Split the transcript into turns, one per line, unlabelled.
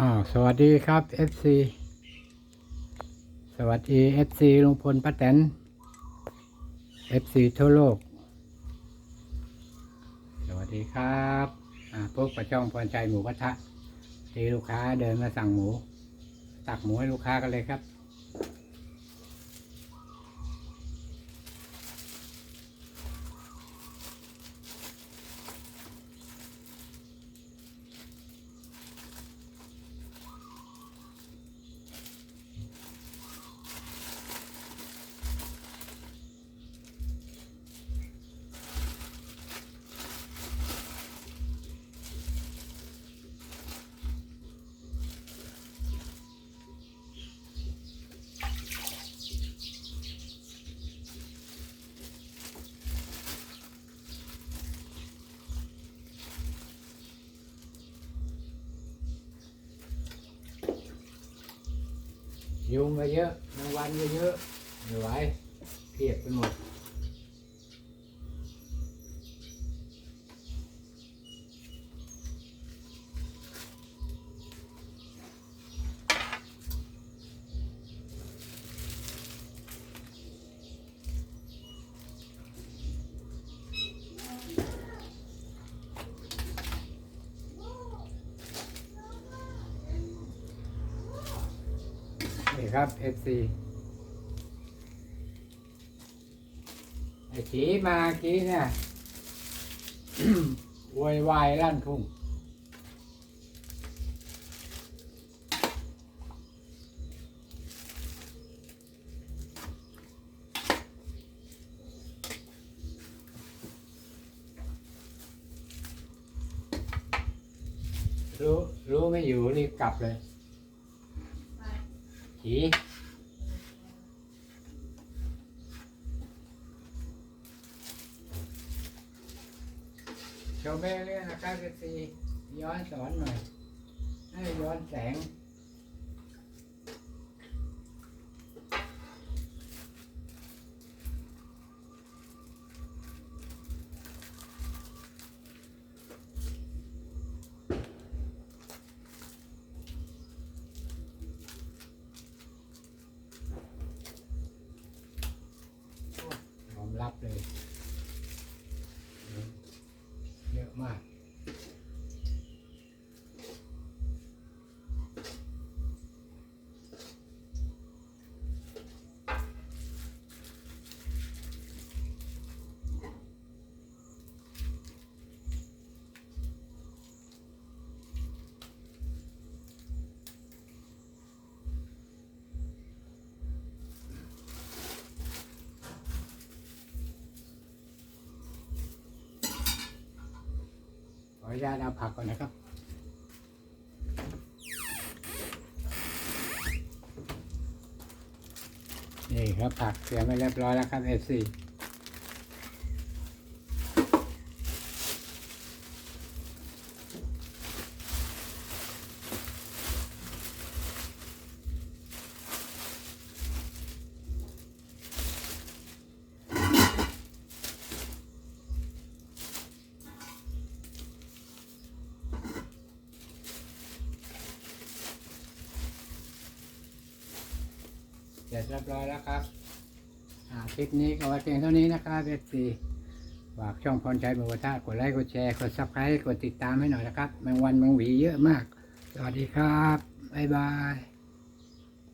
อ้าวสวัสดีครับ FC สวัสดี FC ลุงพลป้าแตน FC ทั่วโลก สวัสดีครับอ่าพวกประช่องพรชัยหมูกระทะที่ลูกค้าเดินมาสั่งหมู ตักหมูให้ลูกค้ากันเลยครับ ยุงก็เยอะรางวันก็เยอะไม่ไหวเพียบไปหมด นี่ครับ FC ไอ้ขีมากี้เนี่ยโวยวายลั่นทุ่งรู้รู้ไม่อยู่รีบกลับเลย ขีโชว์แม่เรื่องนะครับเอซีย้อนสอนหน่อย ให้ย้อนแสง รับเลย เยอะมาก ออนุญาตเอาผักก่อนนะครับนี่ครับผักเตรียมไว้เรียบร้อยแล้วครับ FC เส ร็จเรียบร้อยแล้วครับคลิปนี้ก็ไว้เพียงเท่านี้นะครับ FC ฝากช่องพรชัยหมูกระทะกดไลค์กดแชร์กดซับสไครต์กดติดตามให้หน่อยนะครับแมงวันแมงหวีเยอะมาก สวัสดีครับ บ๊ายบาย